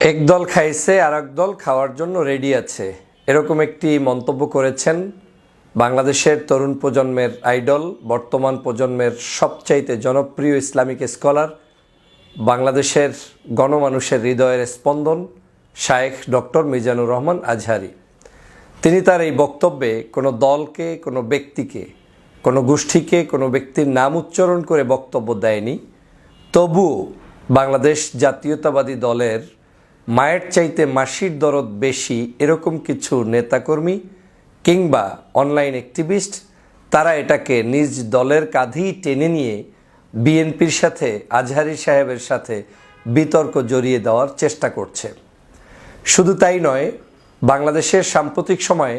এক দল খাইছে আর দল খাওয়ার জন্য রেডি আছে। এরকম একটি মন্তব্য করেছেন বাংলাদেশের তরুণ প্রজন্মের আইডল বর্তমান প্রজন্মের সবচাইতে জনপ্রিয় ইসলামিক স্কলার বাংলাদেশের গণমানুষের হৃদয়ের স্পন্দন, শায়েখ ডক্টর মিজানুর রহমান আজহারি। তিনি তার এই বক্তব্যে কোনো দলকে, কোনো ব্যক্তিকে, কোনো গোষ্ঠীকে, কোনো ব্যক্তির নাম উচ্চারণ করে বক্তব্য দেয়নি। তবুও বাংলাদেশ জাতীয়তাবাদী দলের মায়ের চাইতে মাসির দরদ বেশি এরকম কিছু নেতাকর্মী কিংবা অনলাইন অ্যাক্টিভিস্ট তারা এটাকে নিজ দলের কাঁধেই টেনে নিয়ে বিএনপির সাথে, আজহারি সাহেবের সাথে বিতর্ক জড়িয়ে দেওয়ার চেষ্টা করছে। শুধু তাই নয়, বাংলাদেশের সাম্প্রতিক সময়ে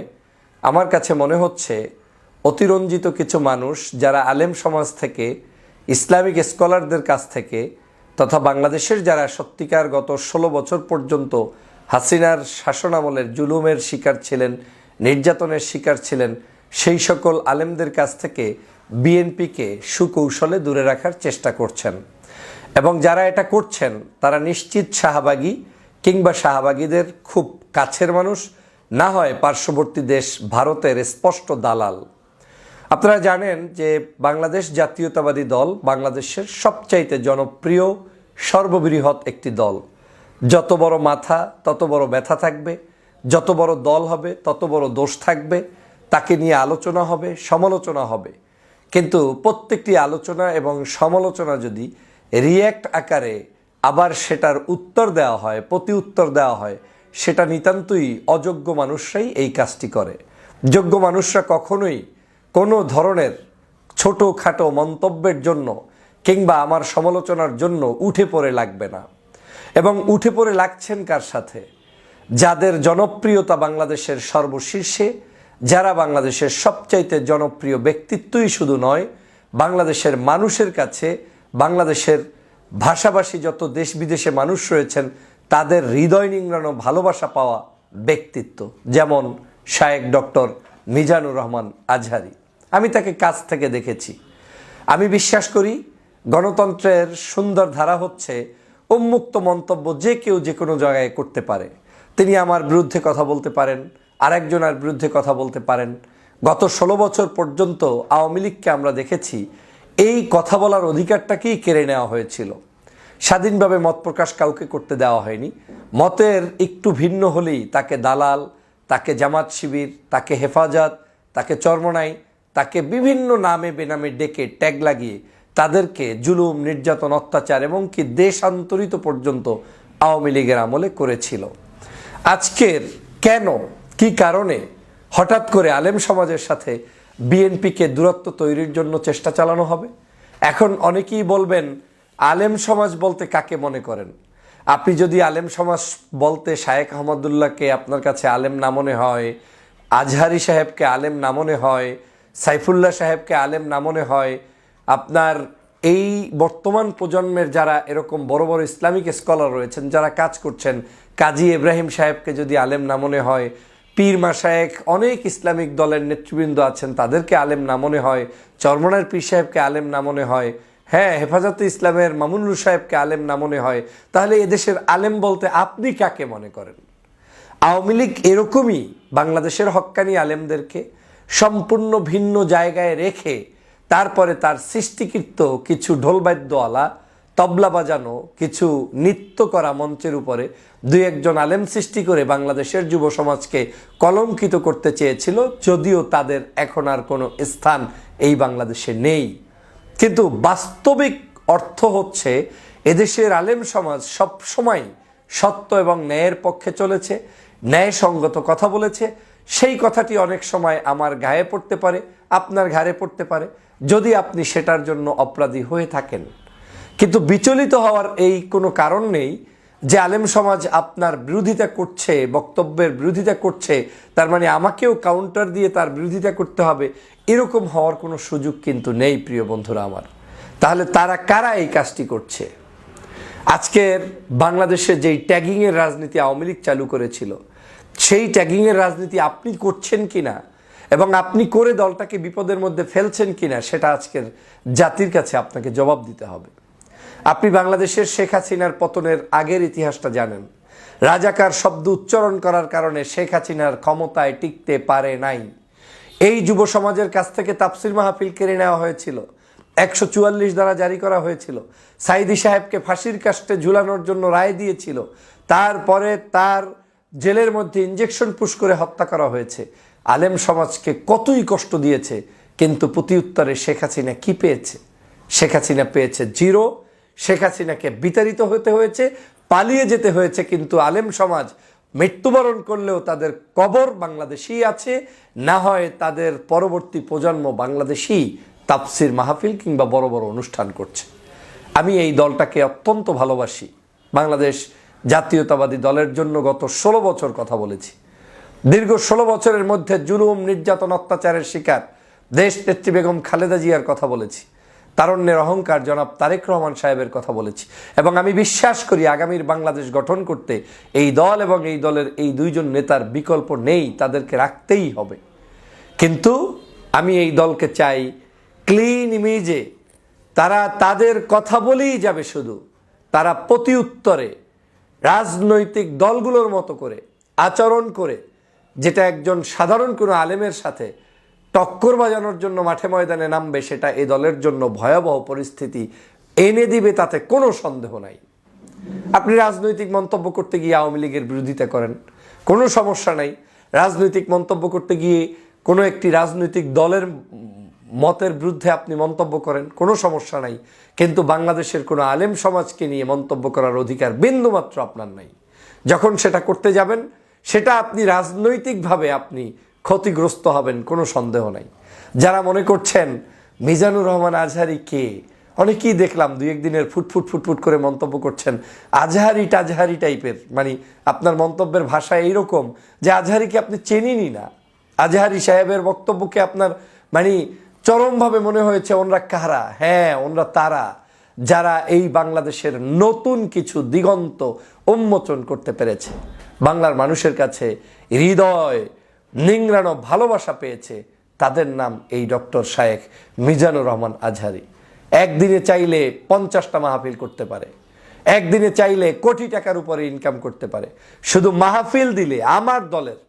আমার কাছে মনে হচ্ছে, অতিরঞ্জিত কিছু মানুষ যারা আলেম সমাজ থেকে, ইসলামিক স্কলারদের কাছ থেকে তথা বাংলাদেশের যারা সত্যিকার গত ষোলো বছর পর্যন্ত হাসিনার শাসনামলের জুলুমের শিকার ছিলেন, নির্যাতনের শিকার ছিলেন, সেই সকল আলেমদের কাছ থেকে বিএনপিকে সুকৌশলে দূরে রাখার চেষ্টা করছেন। এবং যারা এটা করছেন, তারা নিশ্চিত শাহবাগী কিংবা শাহবাগীদের খুব কাছের মানুষ, না হয় পার্শ্ববর্তী দেশ ভারতের স্পষ্ট দালাল। আপনারা জানেন যে বাংলাদেশ জাতীয়তাবাদী দল বাংলাদেশের সবচাইতে জনপ্রিয় সর্ববৃহৎ একটি দল। যত বড় মাথা, তত বড় ব্যথা থাকবে। যত বড় দল হবে, তত বড় দোষ থাকবে। তাকে নিয়ে আলোচনা হবে, সমালোচনা হবে। কিন্তু প্রত্যেকটি আলোচনা এবং সমালোচনা যদি রিয়্যাক্ট আকারে আবার সেটার উত্তর দেওয়া হয় প্রতি উত্তর দেওয়া হয়, সেটা নিতান্তই অযোগ্য মানুষরাই এই কাজটি করে। যোগ্য মানুষরা কখনোই কোনো ধরনের ছোটোখাটো মন্তব্যের জন্য কিংবা আমার সমালোচনার জন্য উঠে পড়ে লাগবে না। এবং উঠে পড়ে লাগছেন কার সাথে? যাদের জনপ্রিয়তা বাংলাদেশের সর্বশীর্ষে, যারা বাংলাদেশের সবচাইতে জনপ্রিয় ব্যক্তিত্বই শুধু নয়, বাংলাদেশের মানুষের কাছে, বাংলাদেশের ভাষাভাষী যত দেশ বিদেশে মানুষ রয়েছেন, তাদের হৃদয় নিংড়ানো, ভালোবাসা পাওয়া ব্যক্তিত্ব। যেমন শায়েক ডক্টর মিজানুর রহমান আজহারি। আমি তাকে কাছ থেকে দেখেছি। আমি বিশ্বাস করি গণতন্ত্রের সুন্দর ধারা হচ্ছে উন্মুক্ত মন্তব্য যে কেউ যে কোনো জায়গায় করতে পারে। তিনি আমার বিরুদ্ধে কথা বলতে পারেন আরেকজনের বিরুদ্ধে কথা বলতে পারেন। গত ষোলো বছর পর্যন্ত আওয়ামী লীগকে আমরা দেখেছি, এই কথা বলার অধিকারটাকেই কেড়ে নেওয়া হয়েছিল। স্বাধীনভাবে মত প্রকাশ কাউকে করতে দেওয়া হয়নি। মতের একটু ভিন্ন হলেই তাকে দালাল, তাকে জামাত শিবির, তাকে হেফাজত, তাকে চর্মনাই, তাকে বিভিন্ন নামে বেনামে ডেকে ট্যাগ লাগিয়ে তাদেরকে জুলুম, নির্যাতন, অত্যাচার এবং কি দেশান্তরিত পর্যন্ত আওয়ামী লীগের আমলে করেছিল। আজকের কেন, কি কারণে হঠাৎ করে আলেম সমাজের সাথে বিএনপিকে দূরত্ব তৈরির জন্য চেষ্টা চালানো হবে? এখন অনেকেই বলবেন, আলেম সমাজ বলতে কাকে মনে করেন? আপনি যদি আলেম সমাজ বলতে শায়েক আহমদুল্লাহকে আপনার কাছে আলেম না মনে হয়, আজহারি সাহেবকে আলেম না মনে হয়, সাইফুল্লাহ সাহেবকে আলেম না মনে হয় আপনার এই বর্তমান প্রজন্মের যারা এরকম বড় বড় ইসলামিক স্কলার রয়েছেন, যারা কাজ করছেন, কাজী ইব্রাহিম সাহেবকে যদি আলেম না মনে হয়, পীর মাসায়েক অনেক ইসলামিক দলের নেতৃবৃন্দ আছেন, তাদেরকে আলেম না মনে হয়, চরমনার পীর সাহেবকে আলেম না মনে হয় হ্যাঁ হেফাজতে ইসলামের মামুনুর সাহেবকে আলেম না মনে হয়, তাহলে এদেশের আলেম বলতে আপনি কাকে মনে করেন? আওয়ামী লীগ এরকমই বাংলাদেশের হক্কানি আলেমদেরকে সম্পূর্ণ ভিন্ন জায়গায় রেখে তারপরে তার সৃষ্টিকৃত কিছু ঢোলবাদ্যওয়ালা তবলা বাজানো, কিছু নৃত্য করা মঞ্চের উপরে দুই একজন আলেম সৃষ্টি করে বাংলাদেশের যুব সমাজকে কলঙ্কিত করতে চেয়েছিল, যদিও তাদের এখন আর কোনো স্থান এই বাংলাদেশে নেই। কিন্তু বাস্তবিক অর্থ হচ্ছে, এদেশের আলেম সমাজ সব সময় সত্য এবং ন্যায়ের পক্ষে চলেছে, ন্যায়সঙ্গত কথা বলেছে। সেই কথাটি অনেক সময় আমার গায়ে পড়তে পারে, আপনার ঘাড়ে পড়তে পারে। যদি আপনি সেটার জন্য অপরাধী হয়ে থাকেন। কিন্তু বিচলিত হওয়ার এই কোনো কারণ নেই যে আলেম সমাজ আপনার বিরোধিতা করছে, বক্তব্যের বিরোধিতা করছে, তার মানে আমাকেও কাউন্টার দিয়ে তার বিরোধিতা করতে হবে, এরকম হওয়ার কোনো সুযোগ কিন্তু নেই প্রিয় বন্ধুরা আমার। তাহলে তারা কারা এই কাজটি করছে? আজকের বাংলাদেশে যেই ট্যাগিংয়ের রাজনীতি আওয়ামী লীগ চালু করেছিল, সেই ট্যাগিংয়ের রাজনীতি আপনি করছেন কিনা? এবং আপনি করে দলটাকে বিপদের মধ্যে ফেলছেন কিনা সেটা আজকের জাতির কাছে আপনাকে জবাব দিতে হবে। আপনি বাংলাদেশের শেখ হাসিনার পতনের আগের ইতিহাসটা জানেন। রাজাকার শব্দ উচ্চারণ করার কারণে শেখ হাসিনার ক্ষমতায় টিকতে পারে নাই। এই যুব সমাজের কাছ থেকে তাফসির মাহফিল কেড়ে নেওয়া হয়েছিল। একশো চুয়াল্লিশ দ্বারা জারি করা হয়েছিল। সাইদি সাহেবকে ফাঁসির কাস্টে ঝুলানোর জন্য রায় দিয়েছিল। তারপরে তার জেলের মধ্যে ইঞ্জেকশন পুশ করে হত্যা করা হয়েছে। আলেম সমাজকে কতই কষ্ট দিয়েছে, কিন্তু প্রতি উত্তরে শেখ হাসিনা কী পেয়েছে? শেখ হাসিনা পেয়েছে জিরো, শেখ হাসিনাকে বিতাড়িত হতে হয়েছে, পালিয়ে যেতে হয়েছে, কিন্তু আলেম সমাজ মৃত্যুবরণ করলেও তাদের কবর বাংলাদেশি আছে, না হয় তাদের পরবর্তী প্রজন্ম বাংলাদেশি তাপসির মাহফিল কিংবা বড় বড় অনুষ্ঠান করছে। আমি এই দলটাকে অত্যন্ত ভালোবাসি। বাংলাদেশ জাতীয়তাবাদী দলের জন্য গত ষোলো বছর কথা বলেছি। দীর্ঘ ষোলো বছরের মধ্যে জুলুম, নির্যাতন, অত্যাচারের শিকার। দেশ নেত্রী বেগম খালেদা জিয়ার কথা বলেছি। তারণ্যের অহংকার জনাব তারেক রহমান সাহেবের কথা বলেছি। এবং আমি বিশ্বাস করি আগামীর বাংলাদেশ গঠন করতে এই দল এবং এই দলের এই দুইজন নেতার বিকল্প নেই, তাদেরকে রাখতেই হবে। কিন্তু আমি এই দলকে চাই ক্লিন ইমেজে। তারা তাদের কথা বলেই যাবে শুধু। তারা প্রতি উত্তরে রাজনৈতিক দলগুলোর মতো করে, আচরণ করে যেটা একজন সাধারণ কোনো আলেমের সাথে টক্কর বাজানোর জন্য মাঠে ময়দানে নামবে, সেটা এ দলের জন্য ভয়াবহ পরিস্থিতি। এনে দিবে তাতে কোনো সন্দেহ নাই। আপনি রাজনৈতিক মন্তব্য করতে গিয়ে আওয়ামী লীগের বিরোধিতা করেন, কোনো সমস্যা নাই। রাজনৈতিক মন্তব্য করতে গিয়ে কোনো একটি রাজনৈতিক দলের মতের বিরুদ্ধে আপনি মন্তব্য করেন, কোনো সমস্যা নাই। কিন্তু বাংলাদেশের কোনো আলেম সমাজকে নিয়ে মন্তব্য করার অধিকার বিন্দুমাত্র আপনার নাই। যখন সেটা করতে যাবেন সেটা আপনি রাজনৈতিকভাবে আপনি ক্ষতিগ্রস্ত হবেন, কোনো সন্দেহ নাই। যারা মনে করছেন মিজানুর রহমান আজহারি কে? অনেকেই দেখলাম দুই একদিনের ফুটফুট ফুটফুট করে মন্তব্য করছেন, আজহারি টাজহারি টাইপের। মানে আপনার মন্তব্যের ভাষা এইরকম যে আজহারিকে আপনি চেনেনই না। আজহারি সাহেবের বক্তব্যকে আপনার মানে চরমভাবে মনে হয়েছে, ওনরা কারা? হ্যাঁ ওনরা তারা। যারা এই বাংলাদেশের নতুন কিছু দিগন্ত উন্মোচন করতে পেরেছে। বাংলার মানুষের কাছে হৃদয়, নিংড়ানো ভালোবাসা পেয়েছে, তাদের নাম এই ডক্টর শায়েখ মিজানুর রহমান আজহারি। একদিনে চাইলে পঞ্চাশটা মাহফিল করতে পারে। একদিনে চাইলে কোটি টাকার উপরে ইনকাম করতে পারে। শুধু মাহফিল দিলে আমার দলের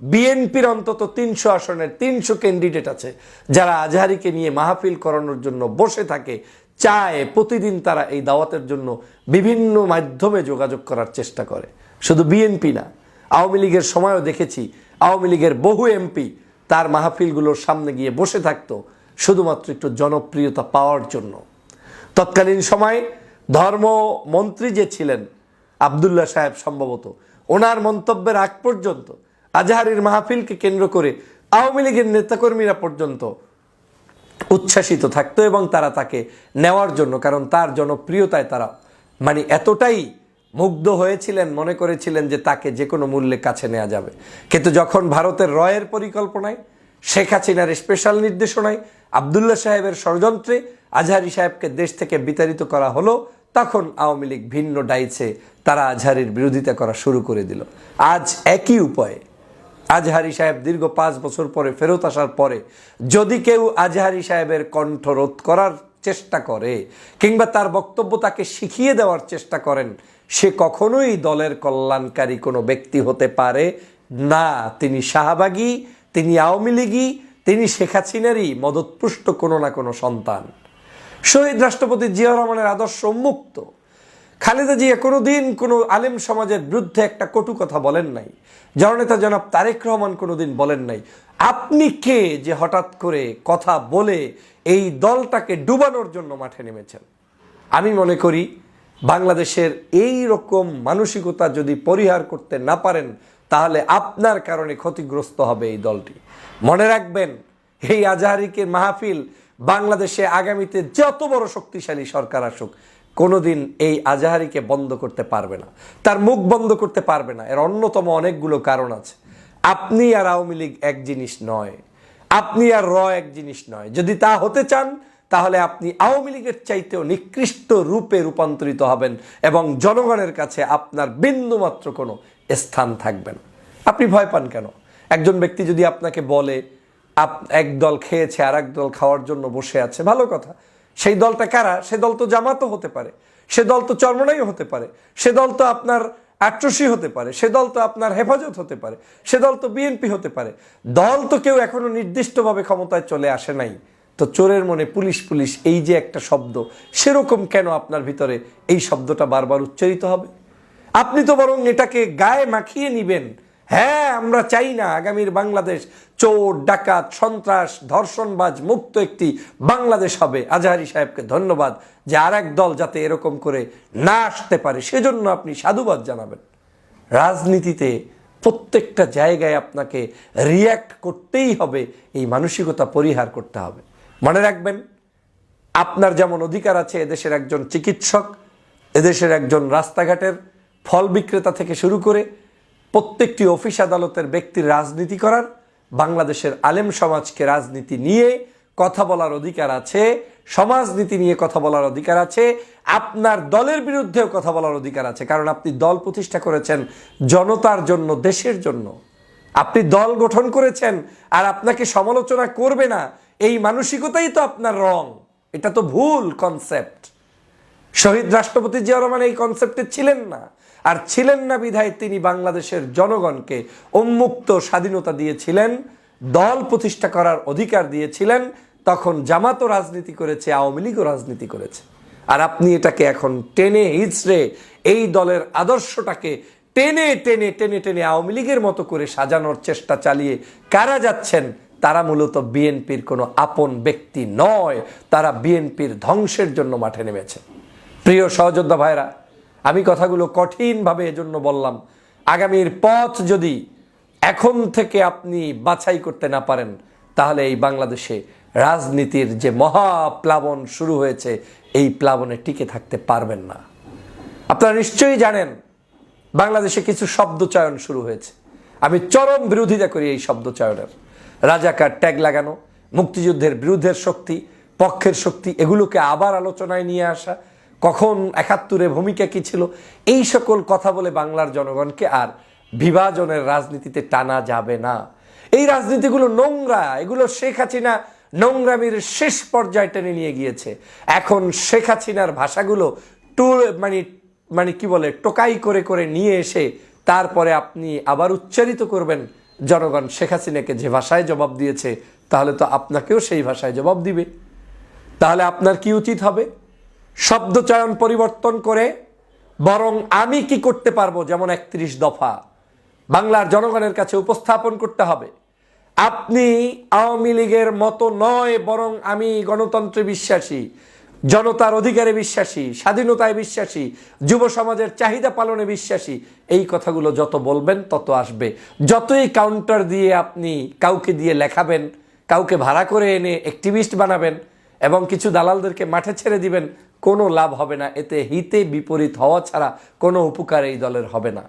বিএনপির অন্তত তিনশো আসনের তিনশো ক্যান্ডিডেট আছে, যারা আজহারিকে নিয়ে মাহফিল করানোর জন্য বসে থাকে, চায়, প্রতিদিন তারা এই দাওয়াতের জন্য বিভিন্ন মাধ্যমে যোগাযোগ করার চেষ্টা করে। শুধু বিএনপি না, আওয়ামী লীগের সময়ও দেখেছি, আওয়ামী লীগের বহু এমপি তার মাহফিলগুলোর সামনে গিয়ে বসে থাকতো, শুধুমাত্র একটু জনপ্রিয়তা পাওয়ার জন্য। তৎকালীন সময় ধর্মমন্ত্রী যে ছিলেন, আবদুল্লাহ সাহেব সম্ভবত, ওনার মন্তব্যের আগ পর্যন্ত আজহারির মাহফিলকে কেন্দ্র করে আওয়ামী লীগের নেতাকর্মীরা পর্যন্ত উচ্ছ্বাসিত থাকতো এবং তারা তাকে নেওয়ার জন্য, কারণ তার জনপ্রিয়তায় তারা মানে এতটাই মুগ্ধ হয়েছিলেন, মনে করেছিলেন যে তাকে যে কোনো মূল্যে কাছে নেওয়া যাবে। কিন্তু যখন ভারতের রয়ের পরিকল্পনায়, শেখ হাসিনার স্পেশাল নির্দেশনায় আবদুল্লাহ সাহেবের ষড়যন্ত্রে আজহারি সাহেবকে দেশ থেকে বিতাড়িত করা হলো, তখন আওয়ামী লীগ ভিন্ন ডাইছে, তারা আজহারির বিরোধিতা করা শুরু করে দিল। আজ একই উপায়ে আজহারি সাহেব দীর্ঘ পাঁচ বছর পরে ফেরত আসার পরে যদি কেউ আজহারি সাহেবের কণ্ঠ রোধ করার চেষ্টা করে, কিংবা তার বক্তব্য তাকে শিখিয়ে দেওয়ার চেষ্টা করেন সে কখনোই দলের কল্যাণকারী কোনো ব্যক্তি হতে পারে না। তিনি শাহবাগী, তিনি আওয়ামী লীগই তিনি শেখ হাসিনারই মদতপুষ্ট কোনো না কোনো সন্তান। শহীদ রাষ্ট্রপতি জিয়া রহমানের আদর্শ মুক্ত খালেদা জিয়া কোনো দিন কোনো আলেম সমাজের বিরুদ্ধে একটা কটু কথা বলেন নাই। জননেতা জনাব তারেক রহমান কোনো দিন বলেন নাই। আপনি কে যে হঠাৎ করে কথা বলে এই দলটাকে ডুবানোর জন্য মাঠে নেমেছেন? আমি মনে করি বাংলাদেশের এই রকম মানসিকতা যদি পরিহার করতে না পারেন, তাহলে আপনার কারণে ক্ষতিগ্রস্ত হবে এই দলটি। মনে রাখবেন, এই আজহারিকে মাহফিল বাংলাদেশে আগামীতে যত বড় শক্তিশালী সরকার আসুক, কোনোদিন এই আজাহারিকে বন্ধ করতে পারবে না। তার মুখ বন্ধ করতে পারবে না। এর অন্যতম অনেকগুলো কারণ আছে। আপনি আর আওয়ামী লীগ এক জিনিস নয়। আপনি আর র এক জিনিস নয়। যদি তা হতে চান তাহলে আপনি আওয়ামী লীগের চাইতেও নিকৃষ্ট রূপে রূপান্তরিত হবেন এবং জনগণের কাছে আপনার বিন্দুমাত্র কোনো স্থান থাকবে না। আপনি ভয় পান কেন? একজন ব্যক্তি যদি আপনাকে বলে, আপ, এক দল খেয়েছে আর এক দল খাওয়ার জন্য বসে আছে। ভালো কথা। সেই দলটা কারা? সে দল তো জামাতও হতে পারে। সে দল তো চরমনাইও হতে পারে। সে দল তো আপনার আট্রসি হতে পারে। সে দল তো আপনার হেফাজত হতে পারে। সে দল তো বিএনপি হতে পারে। দল তো কেউ এখনও নির্দিষ্টভাবে ক্ষমতায় চলে আসে নাই। তো চোরের মনে পুলিশ পুলিশ এই যে একটা শব্দ, সেরকম কেন আপনার ভিতরে এই শব্দটা বারবার উচ্চারিত হবে? আপনি তো বরং এটাকে গায়ে মাখিয়ে নিবেন। হ্যাঁ আমরা চাই না আগামীর বাংলাদেশ চোর, ডাকাত, সন্ত্রাস, ধর্ষণবাজ, মুক্ত একটি বাংলাদেশ হবে। আজহারি সাহেবকে ধন্যবাদ যে আর এক দল যাতে এরকম করে না আসতে পারে, সেজন্য আপনি সাধুবাদ জানাবেন। রাজনীতিতে প্রত্যেকটা জায়গায় আপনাকে রিয়্যাক্ট করতেই হবে, এই মানসিকতা পরিহার করতে হবে। মনে রাখবেন, আপনার যেমন অধিকার আছে, এদেশের একজন চিকিৎসক, এদেশের একজন রাস্তাঘাটের ফল বিক্রেতা থেকে শুরু করে প্রত্যেকটি অফিস আদালতের ব্যক্তির রাজনীতি করার, বাংলাদেশের আলেম সমাজকে রাজনীতি নিয়ে কথা বলার অধিকার আছে, সমাজনীতি নিয়ে কথা বলার অধিকার আছে, আপনার দলের বিরুদ্ধেও কথা বলার অধিকার আছে। কারণ আপনি দল প্রতিষ্ঠা করেছেন জনতার জন্য, দেশের জন্য। আপনি দল গঠন করেছেন আর আপনাকে সমালোচনা করবে না। এই মানসিকতাই তো আপনার রং। এটা তো ভুল কনসেপ্ট শহীদ রাষ্ট্রপতি জিয়া রহমান এই কনসেপ্টে ছিলেন না। আর ছিলেন না বিধায় তিনি বাংলাদেশের জনগণকে উন্মুক্ত স্বাধীনতা দিয়েছিলেন, দল প্রতিষ্ঠা করার অধিকার দিয়েছিলেন, তখন জামাতও রাজনীতি করেছে, আওয়ামী লীগও রাজনীতি করেছে। আর আপনি এটাকে এখন টেনে হিচড়ে এই দলের আদর্শটাকে টেনে টেনে টেনে টেনে আওয়ামী লীগের মতো করে সাজানোর চেষ্টা চালিয়ে কারা যাচ্ছেন তারা মূলত বিএনপির কোনো আপন ব্যক্তি নয়, তারা বিএনপির ধ্বংসের জন্য মাঠে নেমেছে। প্রিয় সহযোদ্ধা ভাইরা আমি কথাগুলো কঠিনভাবে এজন্য বললাম, আগামীর পথ যদি এখন থেকে আপনি বাছাই করতে না পারেন, তাহলে এই বাংলাদেশে রাজনীতির যে মহাপ্লাবন শুরু হয়েছে, এই প্লাবনে টিকে থাকতে পারবেন না। আপনারা নিশ্চয়ই জানেন, বাংলাদেশে কিছু শব্দ চয়ন শুরু হয়েছে। আমি চরম বিরোধিতা করি এই শব্দ চয়নের রাজাকার ট্যাগ লাগানো, মুক্তিযুদ্ধের বিরুদ্ধের শক্তি, পক্ষের শক্তি, এগুলোকে আবার আলোচনায় নিয়ে আসা, কখন একাত্তরে ভূমিকা কী ছিল, এই সকল কথা বলে বাংলার জনগণকে আর বিভাজনের রাজনীতিতে টানা যাবে না। এই রাজনীতিগুলো নোংরা, এগুলো শেখ হাসিনা নোংরামির শেষ পর্যায়ে টেনে নিয়ে গিয়েছে। এখন শেখ হাসিনার ভাষাগুলো টুর মানে মানে কি বলে, টোকাই করে করে নিয়ে এসে তারপরে আপনি আবার উচ্চারিত করবেন জনগণ শেখ হাসিনাকে যে ভাষায় জবাব দিয়েছে, তাহলে তো আপনাকেও সেই ভাষায় জবাব দিবে। তাহলে আপনার কি উচিত হবে? শব্দ চয়ন পরিবর্তন করে বরং আমি কি করতে পারব? যেমন একত্রিশ দফা। বাংলার জনগণের কাছে উপস্থাপন করতে হবে। আপনি আওয়ামী লীগের মতো নয়, বরং আমি গণতন্ত্রে বিশ্বাসী। জনতার অধিকারে বিশ্বাসী, স্বাধীনতায় বিশ্বাসী, যুব সমাজের চাহিদা পালনে বিশ্বাসী, এই কথাগুলো যত বলবেন তত আসবে। যতই কাউন্টার দিয়ে আপনি কাউকে দিয়ে লেখাবেন, কাউকে ভাড়া করে এনে অ্যাক্টিভিস্ট বানাবেন এবং কিছু দালালদেরকে মাঠে ছেড়ে দিবেন, কোনো লাভ হবে না। এতে হিতে বিপরীত হওয়া ছাড়া কোনো উপকার এই দলের হবে না।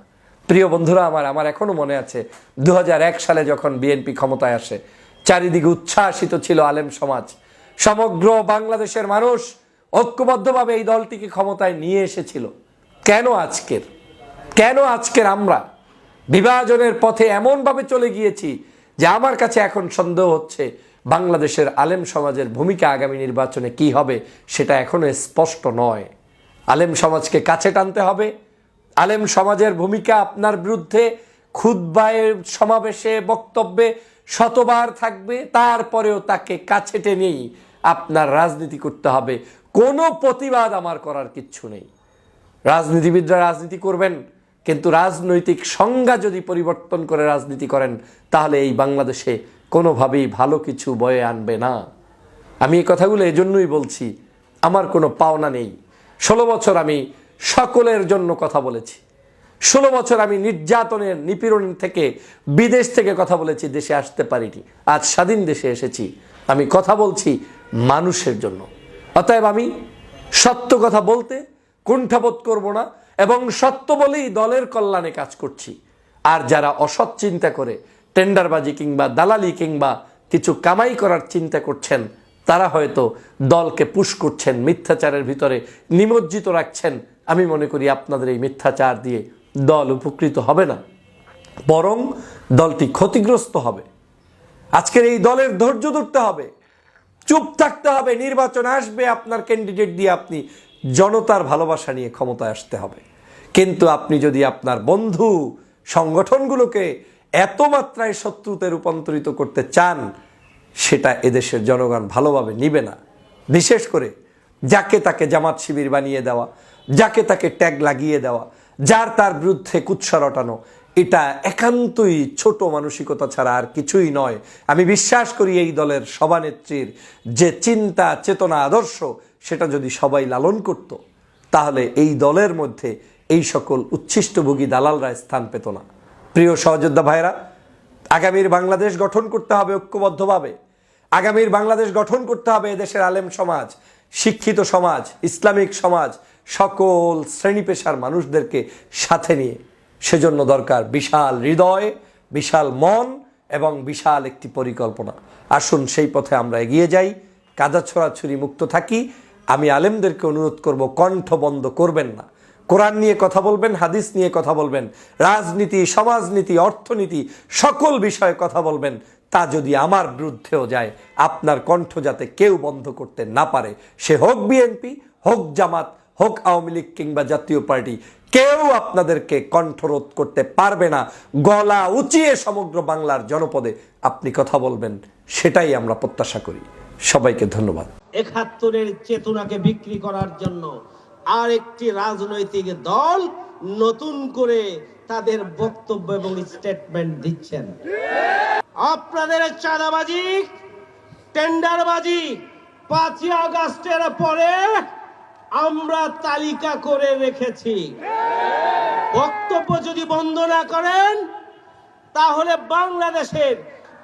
প্রিয় বন্ধুরা আমার আমার এখনও মনে আছে দু হাজার এক সালে যখন বিএনপি ক্ষমতায় আসে, চারিদিকে উচ্ছ্বাসিত ছিল আলেম সমাজ। সমগ্র বাংলাদেশের মানুষ ঐক্যবদ্ধভাবে এই দলটিকে ক্ষমতায় নিয়ে এসেছিল। কেন আজকের? কেন আজকের আমরা বিভাজনের পথে এমনভাবে চলে গিয়েছি যে আমার কাছে এখন সন্দেহ হচ্ছে বাংলাদেশের আলেম সমাজের ভূমিকা আগামী নির্বাচনে কি হবে সেটা এখনও স্পষ্ট নয়। আলেম সমাজকে কাছে টানতে হবে। আলেম সমাজের ভূমিকা আপনার বিরুদ্ধে খুদ্বায় সমাবেশে বক্তব্যে শতবার থাকবে, তারপরেও তাকে কাছে টেনেই আপনার রাজনীতি করতে হবে। কোনো প্রতিবাদ আমার করার কিচ্ছু নেই। রাজনীতিবিদরা রাজনীতি করবেন, কিন্তু রাজনৈতিক সংজ্ঞা যদি পরিবর্তন করে রাজনীতি করেন, তাহলে এই বাংলাদেশে কোনোভাবেই ভালো কিছু বয়ে আনবে না। আমি এই কথাগুলো এজন্যই বলছি, আমার কোনো পাওনা নেই। ষোলো বছর আমি সকলের জন্য কথা বলেছি। ষোলো বছর আমি নির্যাতনের নিপীড়ন থেকে বিদেশ থেকে কথা বলেছি, দেশে আসতে পারিনি। আজ স্বাধীন দেশে এসেছি। আমি কথা বলছি মানুষের জন্য। অতএব আমি সত্য কথা বলতে কুণ্ঠাবোধ করব না এবং সত্য বলেই দলের কল্যাণে কাজ করছি। আর যারা অসৎ চিন্তা করে, টেন্ডারবাজি কিংবা দালালি কিংবা কিছু কামাই করার চিন্তা করছেন, তারা হয়তো দলকে পুশ করছেন, মিথ্যাচারের ভিতরে নিমজ্জিত রাখছেন। আমি মনে করি আপনাদের এই মিথ্যাচার দিয়ে দল উপকৃত হবে না। বরং দলটি ক্ষতিগ্রস্ত হবে। আজকের এই দলের ধৈর্য ধরতে হবে। চুপ থাকতে হবে, নির্বাচন আসবে, আপনার ক্যান্ডিডেট দিয়ে আপনি জনতার ভালোবাসা নিয়ে ক্ষমতায় আসতে হবে। কিন্তু আপনি যদি আপনার বন্ধু সংগঠনগুলোকে এত মাত্রায় শত্রুতে রূপান্তরিত করতে চান, সেটা এদেশের জনগণ ভালোভাবে নিবে না। বিশেষ করে যাকে তাকে জামাত শিবির বানিয়ে দেওয়া, যাকে তাকে ট্যাগ লাগিয়ে দেওয়া, যার তার বিরুদ্ধে কুৎসা রটানো এটা একান্তই ছোট মানসিকতা ছাড়া আর কিছুই নয়। আমি বিশ্বাস করি এই দলের সভানেত্রীর যে চিন্তা, চেতনা, আদর্শ, সেটা যদি সবাই লালন করত, তাহলে এই দলের মধ্যে এই সকল উচ্ছিষ্টভোগী দালালরা স্থান পেত না। প্রিয় সহযোদ্ধা ভাইরা আগামীর বাংলাদেশ গঠন করতে হবে ঐক্যবদ্ধভাবে। আগামীর বাংলাদেশ গঠন করতে হবে এদেশের আলেম সমাজ, শিক্ষিত সমাজ, ইসলামিক সমাজ, সকল শ্রেণি পেশার মানুষদেরকে সাথে নিয়ে। সেজন্য দরকার বিশাল হৃদয়, বিশাল মন এবং বিশাল একটি পরিকল্পনা। আসুন সেই পথে আমরা এগিয়ে যাই, কাদা ছড়াছড়ি মুক্ত থাকি। আমি আলেমদেরকে অনুরোধ করব, কণ্ঠ বন্ধ করবেন না। কোরআন নিয়ে কথা বলবেন, হাদিস নিয়ে কথা বলবেন, রাজনীতি, সমাজনীতি, অর্থনীতি, সকল বিষয়ে কথা বলবেন, তা যদি আমার বিরুদ্ধেও যায়, আপনার কণ্ঠ যাতে কেউ বন্ধ করতে না পারে। সে হোক বিএনপি, হোক জামাত হোক আওয়ামী লীগ কিংবা জাতীয় পার্টি, কেউ আপনাদেরকে কণ্ঠরোধ করতে পারবে না। গলা উঁচিয়ে সমগ্র বাংলার জনপদে আপনি কথা বলবেন, সেটাই আমরা প্রত্যাশা করি। সবাইকে ধন্যবাদ। একাত্তরের চেতনাকে বিক্রি করার জন্য আর একটি রাজনৈতিক দল নতুন করে তাদের বক্তব্য এবং স্টেটমেন্ট দিচ্ছেন। আপনাদের চাঁদাবাজি টেন্ডারবাজি পাঁচই আগস্টের পরে আমরা তালিকা করে রেখেছি। বক্তব্য যদি বন্ধ না করেন, তাহলে বাংলাদেশের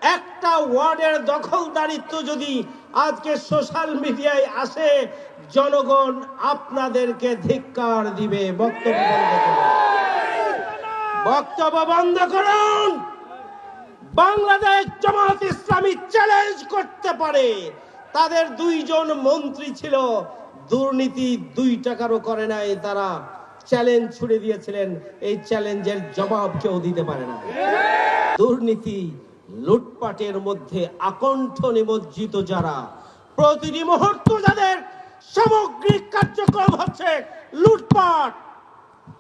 একটা ওয়ার্ডের দখলদারিত্ব যদি আজকে সোশ্যাল মিডিয়ায় আসে, জনগণ আপনাদেরকে ধিক্কার দিবে। বক্তব্য বন্ধ করুন। বক্তব্য বন্ধ করুন। বাংলাদেশ জামাত ইসলামী চ্যালেঞ্জ করতে পারে। তাদের দুইজন মন্ত্রী ছিল দুর্নীতি দুই টাকারও করে নাই, তারা চ্যালেঞ্জ ছুড়ে দিয়েছিলেন। এই চ্যালেঞ্জের জবাব কেউ দিতে পারে না। দুর্নীতি লুটপাটের মধ্যে আকণ্ঠ নিমজ্জিত যারা, প্রতিটি মুহূর্ত যাদের সামগ্রিক কার্যক্রম হচ্ছে লুটপাট,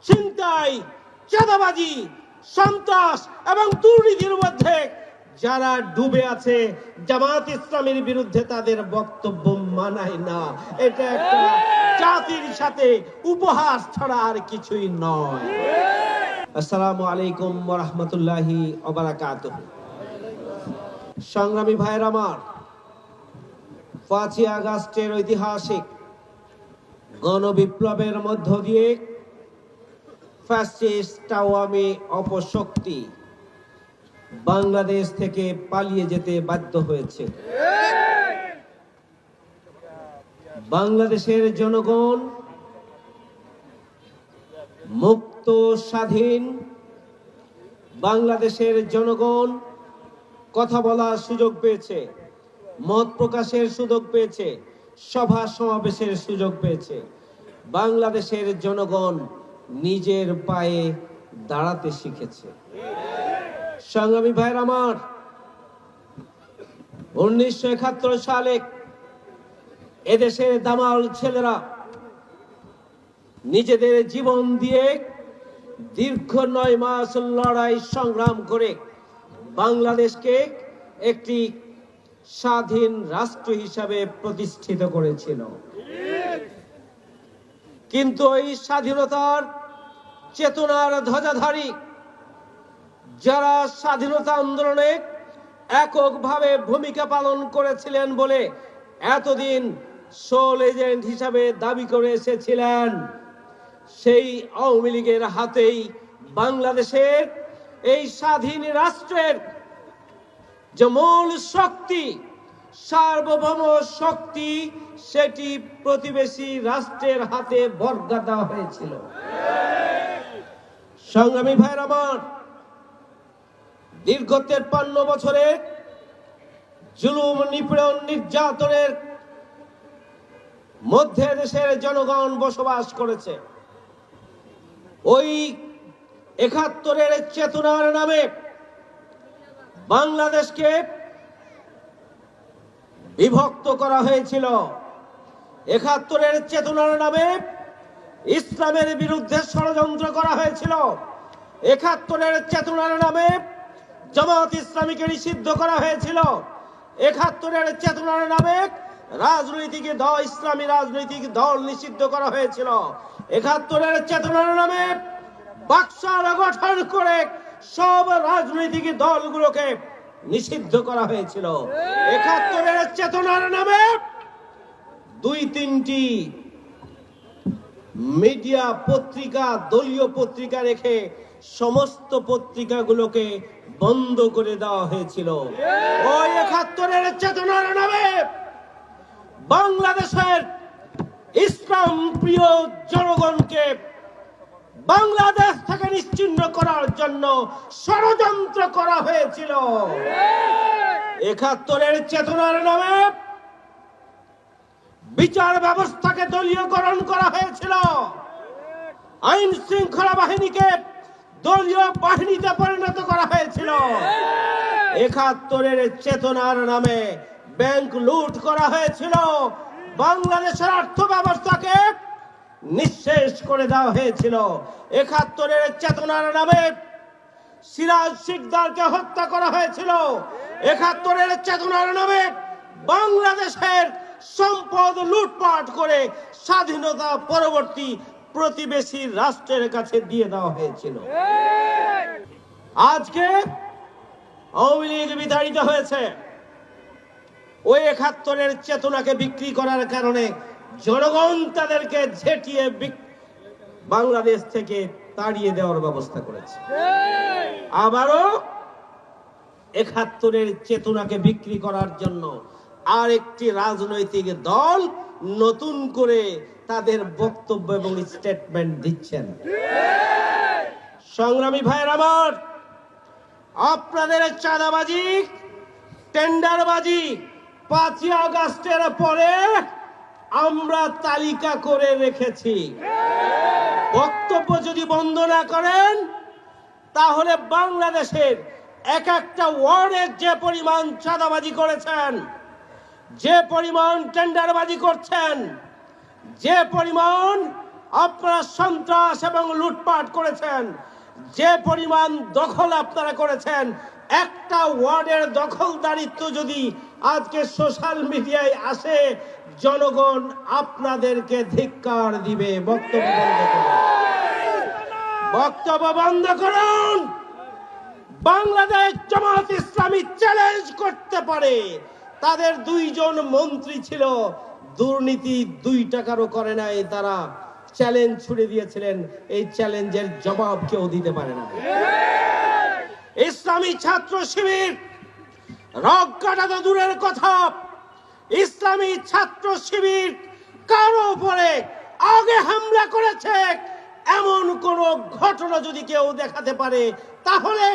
ছিনতাই, চাঁদাবাজি, সন্ত্রাস এবং দুর্নীতির মধ্যে যারা ডুবে আছে, জামাত ইসলামের বিরুদ্ধে তাদের বক্তব্য মানায় না। এটা একটা জাতির সাথে উপহাস ছাড়া আর কিছুই নয়। আসসালামু আলাইকুম রহমতুল্লাহি অবরাকাত সংগ্রামী ভাইয়ের আমার, পাঁচই আগস্টের ঐতিহাসিক গণবিপ্লবের মধ্য দিয়ে ফ্যাসিস্ট আওয়ামী অপশক্তি বাংলাদেশ থেকে পালিয়ে যেতে বাধ্য হয়েছে। বাংলাদেশের জনগণ মুক্ত, স্বাধীন বাংলাদেশের জনগণ কথা বলার সুযোগ পেয়েছে, মত প্রকাশের সুযোগ পেয়েছে, সভা সমাবেশের সুযোগ পেয়েছে। বাংলাদেশের জনগণ নিজের পায়ে দাঁড়াতে শিখেছে। সংগ্রামী ভাইয়ের আমার, উনিশশো একাত্তর সালে এদেশের দামাল ছেলেরা নিজেদের জীবন দিয়ে দীর্ঘ নয় মাস লড়াই সংগ্রাম করে বাংলাদেশকে একটি স্বাধীন রাষ্ট্র হিসাবে প্রতিষ্ঠিত করেছিল। কিন্তু এই স্বাধীনতার চেতনার ধ্বজাধারী যারা স্বাধীনতা আন্দোলনে এককভাবে ভূমিকা পালন করেছিলেন বলে এতদিন সোল এজেন্ট হিসাবে দাবি করে এসেছিলেন, সেই আওয়ামী লীগের হাতেই বাংলাদেশের এই স্বাধীন রাষ্ট্রের যে মূল শক্তি, সার্বভৌম শক্তি, সেটি প্রতিবেশী রাষ্ট্রের হাতে বর্গা হয়েছিল। সংগ্রামী ভাইয়ের আমার দীর্ঘ তেপ্পান্ন বছরের জুলুম নিপীড়ন নির্যাতনের মধ্যে দেশের জনগণ বসবাস করেছে। ওই একাত্তরের চেতনার নামে বাংলাদেশকে বিভক্ত করা হয়েছিল। একাত্তরের চেতনার নামে ইসলামের বিরুদ্ধে ষড়যন্ত্র করা হয়েছিল। একাত্তরের চেতনার নামে জামাত ইসলামীকে নিষিদ্ধ করা হয়েছিল। একাত্তরের চেতনার নামে রাজনৈতিক দল, ইসলামী রাজনৈতিক দল নিষিদ্ধ করা হয়েছিল। একাত্তরের চেতনার নামে বাক্সার গঠন করে সব রাজনৈতিক দলগুলোকে নিষিদ্ধ করা হয়েছিল। একাত্তরের চেতনার নামে দুই তিনটি মিডিয়া পত্রিকা, দলীয় পত্রিকা রেখে সমস্ত পত্রিকাগুলোকে বন্ধ করে দেওয়া হয়েছিল। ওই একাত্তরের চেতনার নামে বাংলাদেশের ইসলাম প্রিয় জনগণকে বাংলাদেশ থেকে নিশ্চিহ্ন করার জন্য ষড়যন্ত্র করা হয়েছিল। একাত্তরের চেতনার নামে বিচার ব্যবস্থাকে দলীয়করণ করা হয়েছিল। আইন শৃঙ্খলা বাহিনীকে দলীয় বাহিনীতে পরিণত করা হয়েছিল। একাত্তরের চেতনার নামে ব্যাংক লুট করা হয়েছিল। বাংলাদেশের অর্থ ব্যবস্থাকে নিঃশেষ করে দেওয়া হয়েছিল। একাত্তরের চেতনার নামে সিরাজ শিকদারকে হত্যা করা হয়েছিল। একাত্তরের চেতনার নামে বাংলাদেশের সম্পদ লুটপাট করে স্বাধীনতা পরবর্তী প্রতিবেশী রাষ্ট্রের কাছে দিয়ে দেওয়া হয়েছিল। আজকে আওয়ামী লীগ বিতাড়িত হয়েছে। ওই একাত্তরের চেতনাকে বিক্রি করার কারণে জনগণ তাদেরকে ঝেঁটিয়ে বাংলাদেশ থেকে তাড়িয়ে দেওয়ার ব্যবস্থা করেছে। আবারও একাত্তরের চেতনাকে বিক্রি করার জন্য আর একটি রাজনৈতিক দল নতুন করে তাদের বক্তব্য এবং স্টেটমেন্ট দিচ্ছেন। সংগ্রামী ভাইয়ের আমার, আপনাদের চাঁদাবাজি, টেন্ডারবাজি পাঁচই আগস্টের পরে আমরা তালিকা করে রেখেছি। বক্তব্য যদি বন্ধ না করেন, তাহলে বাংলাদেশের এক একটা ওয়ার্ডে যে পরিমাণ চাঁদাবাজি করেছেন, যে পরিমাণ টেন্ডারবাজি করছেন যে পরিমাণ আপনারা সন্ত্রাস এবং লুটপাট করেছেন, যে পরিমাণ দখল আপনারা করেছেন, একটা ওয়ার্ডের দখলদারিত্ব যদি আজকে সোশ্যাল মিডিয়ায় আসে, জনগণ আপনাদেরকে ধিক্কার দিবে। বক্তব্য বন্ধ করুন। বক্তব্য বন্ধ করুন। বাংলাদেশ জামাত ইসলামী চ্যালেঞ্জ করতে পারে। তাদের দুইজন মন্ত্রী ছিল দুর্নীতি দুই টাকারও করে নাই, তারা চ্যালেঞ্জ ছুড়ে দিয়েছিলেন। এই চ্যালেঞ্জের জবাব কেউ দিতে পারে না। ইসলামী ছাত্র শিবির রক কাটা তো দূরের কথা। ইসলামী ছাত্র শিবির কারও উপরে আগে হামলা করেছে? এমন কোন ঘটনা যদি কেউ দেখাতে পারে, তাহলে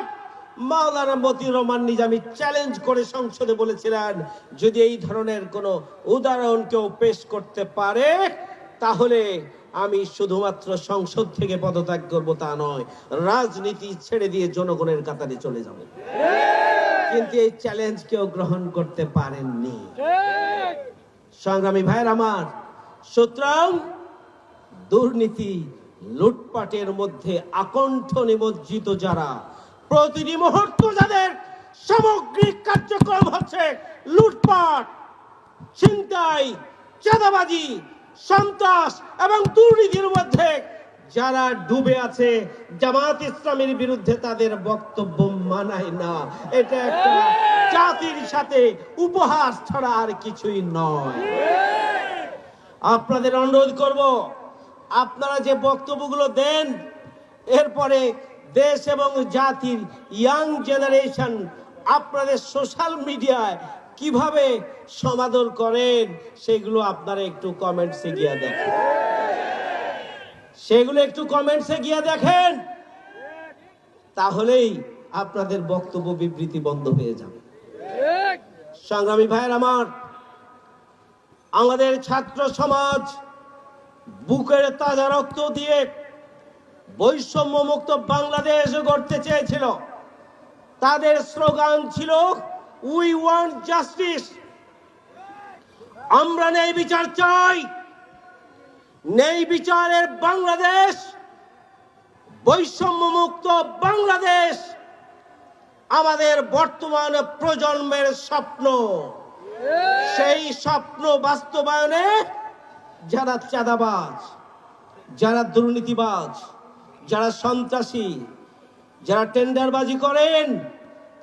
মাওলানা মতিউর রহমান নিজামী চ্যালেঞ্জ করে সংসদে বলেছিলেন, যদি এই ধরনের কোনো উদাহরণ কেউ পেশ করতে পারে, তাহলে আমি শুধুমাত্র সংসদ থেকে পদত্যাগ করব, তা নয়, রাজনীতি ছেড়ে দিয়ে জনগণের কাতারে চলে যাবে। কিন্তু এই চ্যালেঞ্জ কেউ গ্রহণ করতে পারেননি। সংগ্রামী ভাইয়ের আমার, সুতরাং দুর্নীতি, লুটপাটের মধ্যে আকণ্ঠ নিমজ্জিত যারা প্রতিটি মুহূর্ত যাদের সামগ্রিক কার্যক্রম হচ্ছে লুটপাট, ছিনতাই, চাঁদাবাজি, সন্ত্রাস এবং দুর্নীতির মধ্যে যারা ডুবে আছে জামাত ইসলামের বিরুদ্ধে তাদের বক্তব্য মানায় না। এটা একটা জাতির সাথে উপহাস ছাড়া আর কিছুই নয়। আপনাদের অনুরোধ করব, আপনারা যে বক্তব্যগুলো দেন, এরপরে দেশ এবং জাতির ইয়াং জেনারেশন আপনাদের সোশ্যাল মিডিয়ায় কীভাবে সমাদর করেন, সেগুলো আপনারা একটু কমেন্টসে গিয়ে দেখেন। সেগুলো একটু কমেন্টসে গিয়ে দেখেন, তাহলেই আপনাদের বক্তব্য বিবৃতি বন্ধ হয়ে যাবে। সংগ্রামী ভাইয়ের আমার, আমাদের ছাত্র সমাজ বুকের তাজা রক্ত দিয়ে বৈষম্য মুক্ত বাংলাদেশ গড়তে চেয়েছিল। তাদের স্লোগান ছিল উই ওয়ান্ট জাস্টিস আমরা নেই বিচার চাই। নেই বিচারের বাংলাদেশ। বৈষম্য মুক্ত বাংলাদেশ আমাদের বর্তমান প্রজন্মের স্বপ্ন। সেই স্বপ্ন বাস্তবায়নে যারা চাঁদাবাজ, যারা দুর্নীতিবাজ যারা সন্ত্রাসী, যারা টেন্ডারবাজি করেন,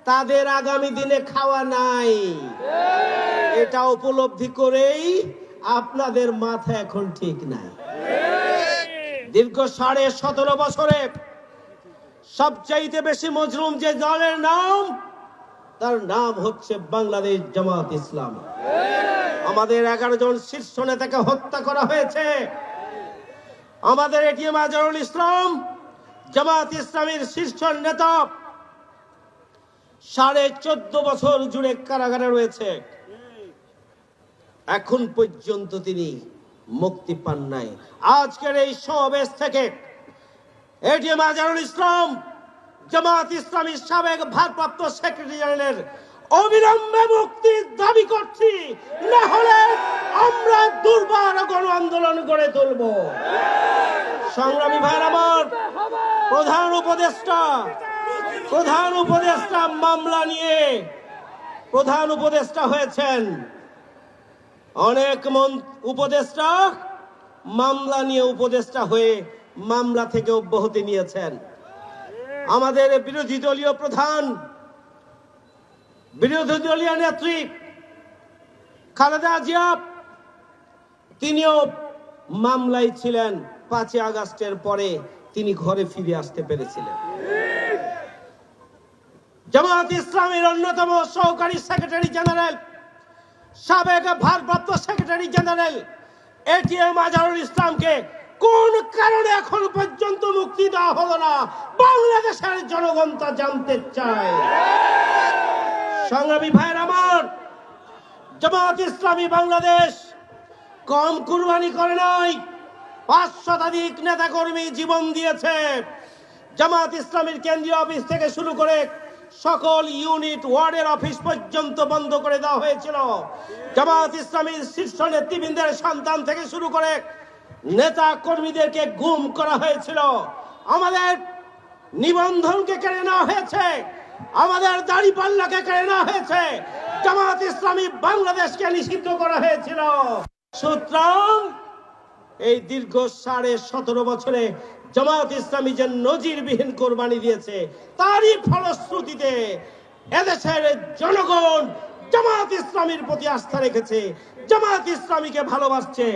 তাদের আগামী দিনে খাওয়া নাই। এটা উপলব্ধি করেই আপনাদের মাথা এখন ঠিক নাই। দীর্ঘ সাড়ে সতেরো বছরে সবচাইতে বেশি মজলুম যে দলের নাম, তার নাম হচ্ছে বাংলাদেশ জামাত ইসলাম। আমাদের এগারো জন শীর্ষ নেতাকে হত্যা করা হয়েছে। আমাদের এটিএম আজহারুল ইসলাম জামাত ইসলামের শীর্ষ নেতা সাড়ে চোদ্দ বছর জুড়ে কারাগারে রয়েছে। এখন পর্যন্ত তিনি মুক্তি পান নাই। আজকের এই সমাবেশ থেকে এটিএম আজহারুল ইসলাম, জামাত ইসলামী সাবেক ভারপ্রাপ্ত সেক্রেটারি জেনারেলের অবিলম্বে মুক্তির দাবি করছি, না হলে আমরা দুর্বার গণ আন্দোলন গড়ে তুলব। সংগ্রামী ভাইয়ের আমার প্রধান উপদেষ্টা প্রধান উপদেষ্টা মামলা নিয়ে প্রধান উপদেষ্টা হয়েছেন। অনেক উপদেষ্টা মামলা নিয়ে উপদেষ্টা হয়ে মামলা থেকে অব্যাহতি নিয়েছেন। আমাদের বিরোধী দলীয় প্রধান, বিরোধী দলীয় নেত্রী খালেদা জিয়া, তিনিও মামলায় ছিলেন। পাঁচই আগস্টের পরে তিনি ঘরে ফিরে আসতে পেরেছিলেন। জামাত ইসলামের অন্যতম সহকারী সেক্রেটারি জেনারেল, সাবেক ভারপ্রাপ্ত সেক্রেটারি জেনারেল এটিএম আজহারুল ইসলামকে কোন কারণে এখন পর্যন্ত মুক্তি দেওয়া হলো না, বাংলাদেশের জনগণ তা জানতে চায়। সংগ্রামী ভাইয়ের আমার, জামাত ইসলামী বাংলাদেশ কম কুরবানি করে নাই পাঁচ শতাধিক নেতা কর্মী জীবন দিয়েছে। জামাত ইসলামীর কেন্দ্রীয় অফিস থেকে শুরু করে সকল ইউনিট, ওয়ার্ডের অফিস পর্যন্ত বন্ধ করে দেওয়া হয়েছিল। জামাত ইসলামীর শীর্ষ নেতৃবৃন্দের সন্তান থেকে শুরু করে নেতা কর্মীদেরকে গুম করা হয়েছিল। আমাদের নিবন্ধনকে কেড়ে নেওয়া হয়েছে। আমাদের দাড়ি পাল্লাকে কেড়ে নেওয়া হয়েছে। জামাত ইসলামী বাংলাদেশকে নিষিদ্ধ করা হয়েছিল। সুতরাং এই দীর্ঘ সাড়ে সতেরো বছরে জামাত ইসলামী যে নজিরবিহীন কোরবানি দিয়েছে, তারই ফলশ্রুতিতে এদেশের জনগণ জামাত ইসলামীর প্রতি আস্থা রেখেছে। জামাত ইসলামীকে ভালোবাসছে।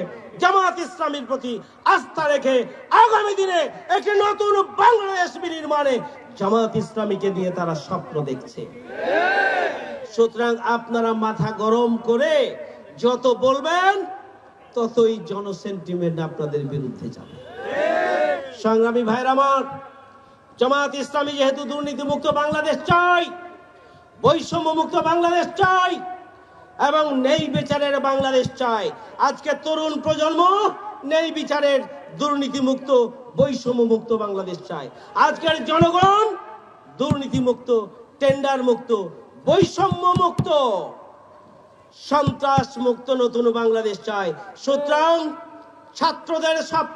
জামাত ইসলামীর প্রতি আস্থা রেখে আগামী দিনে একটি নতুন বাংলাদেশ বিনির্মাণে জামাত ইসলামীকে দিয়ে তারা স্বপ্ন দেখছে। সুতরাং আপনারা মাথা গরম করে যত বলবেন ততই জনসেন্টিমেন্ট আপনাদের বিরুদ্ধে যাবে। সংগ্রামী ভাইয়ের আমার জামাত ইসলামী যেহেতু দুর্নীতি মুক্ত বাংলাদেশ চাই বৈষম্য মুক্ত বাংলাদেশ চাই, এবং নেই বিচারের বাংলাদেশ চাই, আজকে তরুণ প্রজন্ম নেই বিচারের দুর্নীতি মুক্ত বৈষম্য মুক্ত বাংলাদেশ চাই। আজকের জনগণ দুর্নীতি মুক্ত টেন্ডার মুক্ত বৈষম্য মুক্ত সন্ত্রাস মুক্ত নতুন বাংলাদেশ চায়। সুতরাং ছাত্রদের স্বপ্ন